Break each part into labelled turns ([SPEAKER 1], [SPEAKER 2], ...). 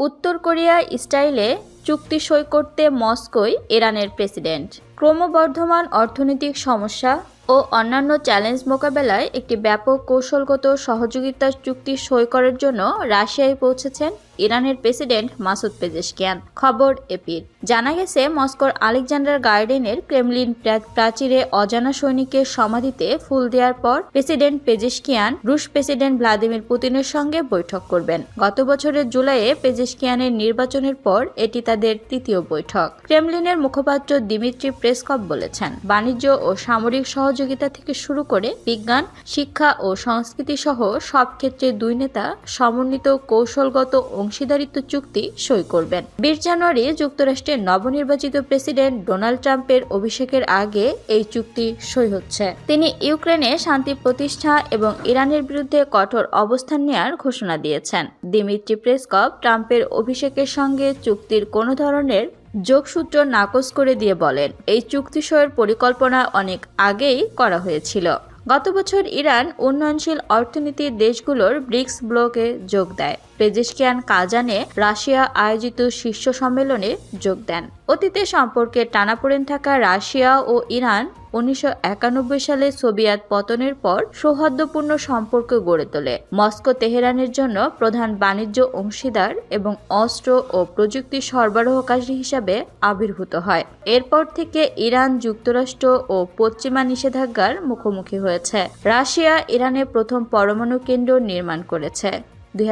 [SPEAKER 1] উত্তর কোরিয়া স্টাইলে চুক্তি সই করতে মস্কোয় ইরানের প্রেসিডেন্ট। ক্রমবর্ধমান অর্থনৈতিক সমস্যা ও অন্যান্য চ্যালেঞ্জ মোকাবেলায় একটি ব্যাপক কৌশলগত সহযোগিতা চুক্তি সই করার জন্য রাশিয়ায় পৌঁছেছেন ইরানের প্রেসিডেন্ট মাসুদ পেজেশকিয়ান। খবর এপির। জানা গেছে, মস্কোর আলেকজান্ডার গার্ডেনের ক্রেমলিন প্রাচীরে অজানা সৈনিকের সমাধিতে ফুল দেওয়ার পর প্রেসিডেন্ট পেজেশকিয়ান রুশ প্রেসিডেন্ট ভ্লাদিমির পুতিনের সঙ্গে বৈঠক করবেন। গত বছরের জুলাইয়ে পেজেশকিয়ানের নির্বাচনের পর এটি তাদের তৃতীয় বৈঠক। ক্রেমলিনের মুখপাত্র দিমিত্রি প্রেসকপ বলেছেন, বাণিজ্য ও সামরিক সহযোগিতা থেকে শুরু করে বিজ্ঞান, শিক্ষা ও সংস্কৃতি সহ সব ক্ষেত্রে দুই নেতা সমন্বিত কৌশলগত অংশীদারিত্ব চুক্তি সই করবেন। বিশ জানুয়ারি যুক্তরাষ্ট্রের নবনির্বাচিত প্রেসিডেন্ট ডোনাল্ড ট্রাম্পের অভিষেকের আগে এই চুক্তি সই হচ্ছে। তিনি ইউক্রেনে শান্তি প্রতিষ্ঠা এবং ইরানের বিরুদ্ধে কঠোর অবস্থান নেওয়ার ঘোষণা দিয়েছেন। দিমিত্রি প্রেসকপ ট্রাম্পের অভিষেকের সঙ্গে চুক্তির কোনো ধরনের যোগসূত্র নাকচ করে দিয়ে বলেন, এই চুক্তি সইয়ের পরিকল্পনা অনেক আগেই করা হয়েছিল। গত বছর ইরান উন্নয়নশীল অর্থনীতির দেশগুলোর ব্রিক্স ব্লকে যোগ দেয়। পেজেশকিয়ান কাজানে রাশিয়া আয়োজিত শীর্ষ সম্মেলনে যোগ দেন। অতীতে সম্পর্কে টানাপোড়েন থাকা রাশিয়া ও ইরান উনিশশো একানব্বই সালে সোভিয়েত পতনের পর সৌহার্দ্যপূর্ণ সম্পর্ক গড়ে তোলে। মস্কো তেহরানের জন্য প্রধান বাণিজ্য অংশীদার এবং অস্ত্র ও প্রযুক্তি সরবরাহকারী হিসাবে আবির্ভূত হয়। এরপর থেকে ইরান যুক্তরাষ্ট্র ও পশ্চিমা নিষেধাজ্ঞার মুখোমুখি হয়েছে। রাশিয়া ইরানে প্রথম পরমাণু কেন্দ্র নির্মাণ করেছে। দুই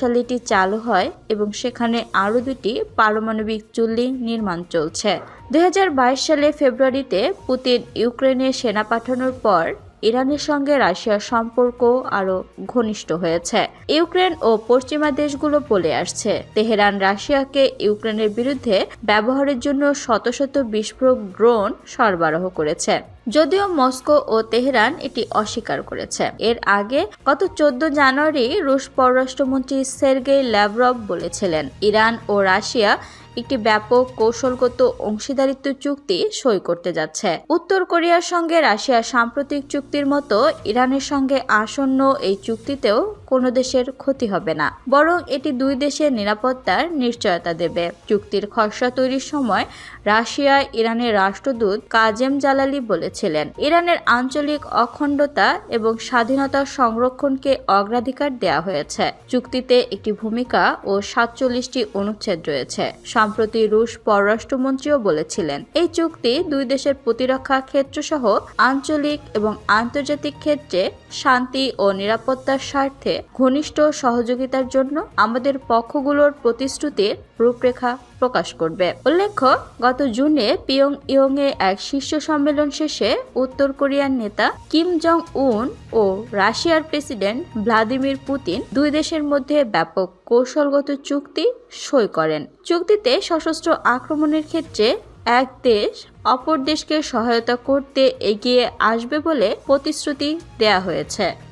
[SPEAKER 1] সালে এটি চালু হয় এবং সেখানে আরও দুটি পারমাণবিক চুল্লি নির্মাণ চলছে। দু হাজার বাইশ সালে ফেব্রুয়ারিতে পুতিন ইউক্রেনে সেনা পাঠানোর পর ইরানের সঙ্গে রাশিয়ার সম্পর্ক আরও ঘনিষ্ঠ হয়েছে। ইউক্রেন ও পশ্চিমা দেশগুলো বলে আসছে। তেহরান রাশিয়াকে ইউক্রেনের বিরুদ্ধে ব্যবহারের জন্য শত শত বিস্ফোরক ড্রোন সরবরাহ করেছে। যদিও মস্কো ও তেহরান এটি অস্বীকার করেছে। এর আগে গত চোদ্দ জানুয়ারি রুশ পররাষ্ট্রমন্ত্রী সের্গেই ল্যাভরভ বলেছিলেন, ইরান ও রাশিয়া একটি ব্যাপক কৌশলগত অংশীদারিত্ব চুক্তি সই করতে যাচ্ছে। উত্তর কোরিয়ার সঙ্গে রাশিয়ার সাম্প্রতিক চুক্তির মতো ইরানের সঙ্গে আসন্ন এই চুক্তিতেও কোনো দেশের ক্ষতি হবে না, বরং এটি দুই দেশের নিরাপত্তার নিশ্চয়তা দেবে। চুক্তির খসড়া তৈরির সময় রাশিয়া ইরানের রাষ্ট্রদূত কাজেম জালালি বলেছিলেন, ইরানের আঞ্চলিক অখণ্ডতা এবং স্বাধীনতা সংরক্ষণকে অগ্রাধিকার দেওয়া হয়েছে। চুক্তিতে একটি ভূমিকা ও সাতচল্লিশটি অনুচ্ছেদ রয়েছে। সম্প্রতি রুশ পররাষ্ট্রমন্ত্রীও বলেছিলেন। এই চুক্তি দুই দেশের প্রতিরক্ষা ক্ষেত্রসহ আঞ্চলিক এবং আন্তর্জাতিক ক্ষেত্রে শান্তি ও নিরাপত্তার স্বার্থে ঘনিষ্ঠ সহযোগিতার জন্য আমাদের পক্ষগুলোর প্রতিশ্রুতির রূপরেখা প্রকাশ করবে। উল্লেখ্য, গত জুনে পিয়ং ইয়ং এ এক শীর্ষ সম্মেলন শেষে উত্তর কোরিয়ার নেতা কিম জং উন ও রাশিয়ার প্রেসিডেন্ট ভ্লাদিমির পুতিন দুই দেশের মধ্যে ব্যাপক কৌশলগত চুক্তি সই করেন। চুক্তিতে সশস্ত্র আক্রমণের ক্ষেত্রে এক দেশ অপর দেশকে সহায়তা করতে এগিয়ে আসবে বলে প্রতিশ্রুতি দেয়া হয়েছে।